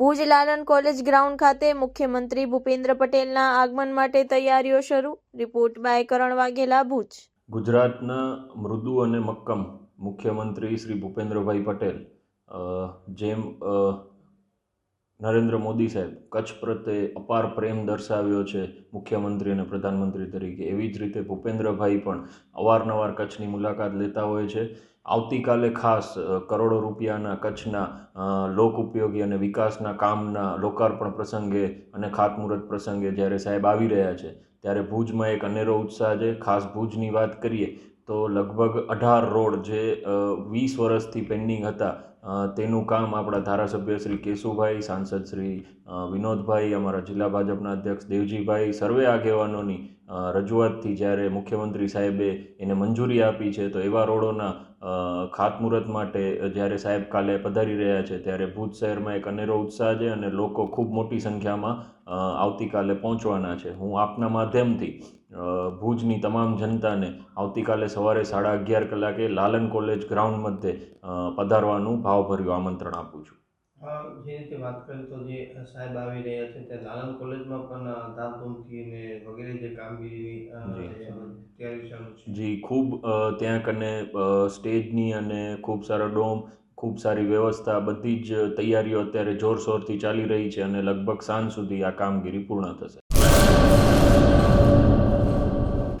ભુજ લાલન college ground ખાતે મુખ્યમંત્રી ભૂપેન્દ્ર પટેલના આગમન માટે તૈયારીઓ શરૂ. Report by Karan Vaghela, Bhuj. ગુજરાતના મૃદુ અને મક્કમ મુખ્યમંત્રી શ્રી ભૂપેન્દ્રભાઈ પટેલ જેમ નરેન્દ્ર મોદી સાહેબ કચ્છ પ્રત્યે અપાર પ્રેમ દર્શાવ્યો છે મુખ્યમંત્રી અને પ્રધાનમંત્રી તરીકે. એવી જ રીતે ભૂપેન્દ્રભાઈ પણ અવારનવાર કચ્છની મુલાકાત લેતા હોય છે. આવતીકાલે ખાસ કરોડો રૂપિયાના કચ્છના લોક ઉપયોગી અને વિકાસના કામના લોકાર્પણ પ્રસંગે અને ખાતમુહૂર્ત પ્રસંગે જ્યારે સાહેબ આવી રહ્યા છે, ત્યારે ભુજમાં એક અનેરો ઉત્સાહ છે. ખાસ ભુજની વાત કરીએ તો લગભગ અઢાર રોડ જે વીસ વર્ષથી પેન્ડિંગ હતા તેનું કામ આપણા ધારાસભ્ય શ્રી કેશુભાઈ, સાંસદ શ્રી વિનોદભાઈ, અમારા જિલ્લા ભાજપના અધ્યક્ષ દેવજીભાઈ, સર્વે આગેવાનોની રજૂઆતથી જ્યારે મુખ્યમંત્રી સાહેબે એને મંજૂરી આપી છે, તો એવા રોડોના ખાતમુહૂર્ત માટે જ્યારે સાહેબ કાલે પધારી રહ્યા છે, ત્યારે ભુજ શહેરમાં એક અનેરો ઉત્સાહ છે અને લોકો ખૂબ મોટી સંખ્યામાં આવતીકાલે પહોંચવાના છે. હું આપના માધ્યમથી ભુજની તમામ જનતાને આવતીકાલે સવારે સાડા અગિયાર કલાકે લાલન કોલેજ ગ્રાઉન્ડ મધ્યે પધારવાનું ભાવભર્યું આમંત્રણ આપું છું. જે રીતે વાત કરીએ તો જે સાહેબ આવી રહ્યા છે તે લાલન કોલેજમાં પણ ધામધૂમથી ને વગેરે જે છે. જી ખૂબ ત્યાં કને સ્ટેજની અને ખૂબ સારો ડોમ ખૂબ સારી વ્યવસ્થા બધી જ તૈયારીઓ અત્યારે જોરશોરથી ચાલી રહી છે અને લગભગ સાંજ સુધી આ કામગીરી પૂર્ણ થશે.